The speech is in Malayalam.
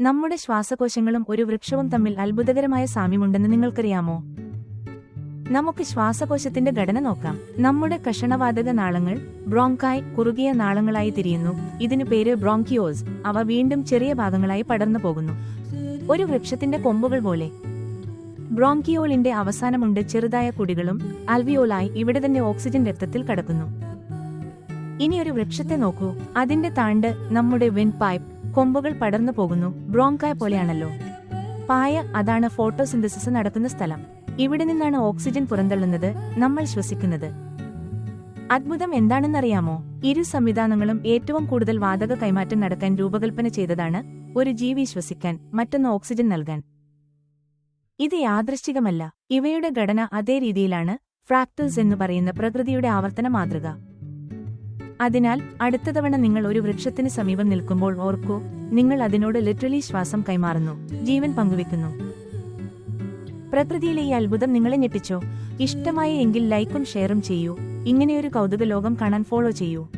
നമ്മുടെ ശ്വാസകോശങ്ങളും ഒരു വൃക്ഷവും തമ്മിൽ അത്ഭുതകരമായ സാമ്യമുണ്ടെന്ന് നിങ്ങൾക്കറിയാമോ? നമുക്ക് ശ്വാസകോശത്തിന്റെ ഘടന നോക്കാം. നമ്മുടെ കഷണവാതക നാളങ്ങൾ ബ്രോങ്കായ് കുറുകിയ നാളങ്ങളായി തിരിയുന്നു. ഇതിനു പേര് ബ്രോങ്കിയോസ്. അവ വീണ്ടും ചെറിയ ഭാഗങ്ങളായി പടർന്നു പോകുന്നു. ഒരു വൃക്ഷത്തിന്റെ കൊമ്പുകൾ പോലെ. ബ്രോങ്കിയോളിന്റെ അവസാനമുണ്ട് ചെറുതായ കുടികളും അൽവിയോളായി ഇവിടെ തന്നെ ഓക്സിജൻ രക്തത്തിൽ കടക്കുന്നു. ഇനി ഒരു വൃക്ഷത്തെ നോക്കൂ. അതിന്റെ താണ്ട് നമ്മുടെ വിൻ പൈപ്പ് കൊമ്പുകൾ പടർന്നു പോകുന്നു. ബ്രോങ്കായ പോലെയാണല്ലോ. പായ അതാണ് ഫോട്ടോസിന്തസിസ് നടത്തുന്ന സ്ഥലം. ഇവിടെ നിന്നാണ് ഓക്സിജൻ പുറന്തള്ളുന്നത് നമ്മൾ ശ്വസിക്കുന്നത്. അത്ഭുതം എന്താണെന്നറിയാമോ? ഇരു സംവിധാനങ്ങളും ഏറ്റവും കൂടുതൽ വാതക കൈമാറ്റം നടക്കാൻ രൂപകൽപ്പന ചെയ്തതാണ് ഒരു ജീവി ശ്വസിക്കാൻ മറ്റൊന്ന് ഓക്സിജൻ നൽകാൻ. ഇത് യാദൃശ്ചികമല്ല. ഇവയുടെ ഘടന അതേ രീതിയിലാണ് ഫ്രാക്ടേഴ്സ് എന്ന് പറയുന്ന പ്രകൃതിയുടെ ആവർത്തന മാതൃക. അതിനാൽ അടുത്ത തവണ നിങ്ങൾ ഒരു വൃക്ഷത്തിന് സമീപം നിൽക്കുമ്പോൾ ഓർക്കൂ നിങ്ങൾ അതിനോട് ലിറ്ററലി ശ്വാസം കൈമാറുന്നു ജീവൻ പങ്കുവെക്കുന്നു. പ്രകൃതിയിലെ ഈ അത്ഭുതം നിങ്ങളെ ഞെട്ടിച്ചോ? ഇഷ്ടമായ എങ്കിൽ ലൈക്കും ഷെയറും ചെയ്യൂ. ഇങ്ങനെയൊരു കൗതുക ലോകം കാണാൻ ഫോളോ ചെയ്യൂ.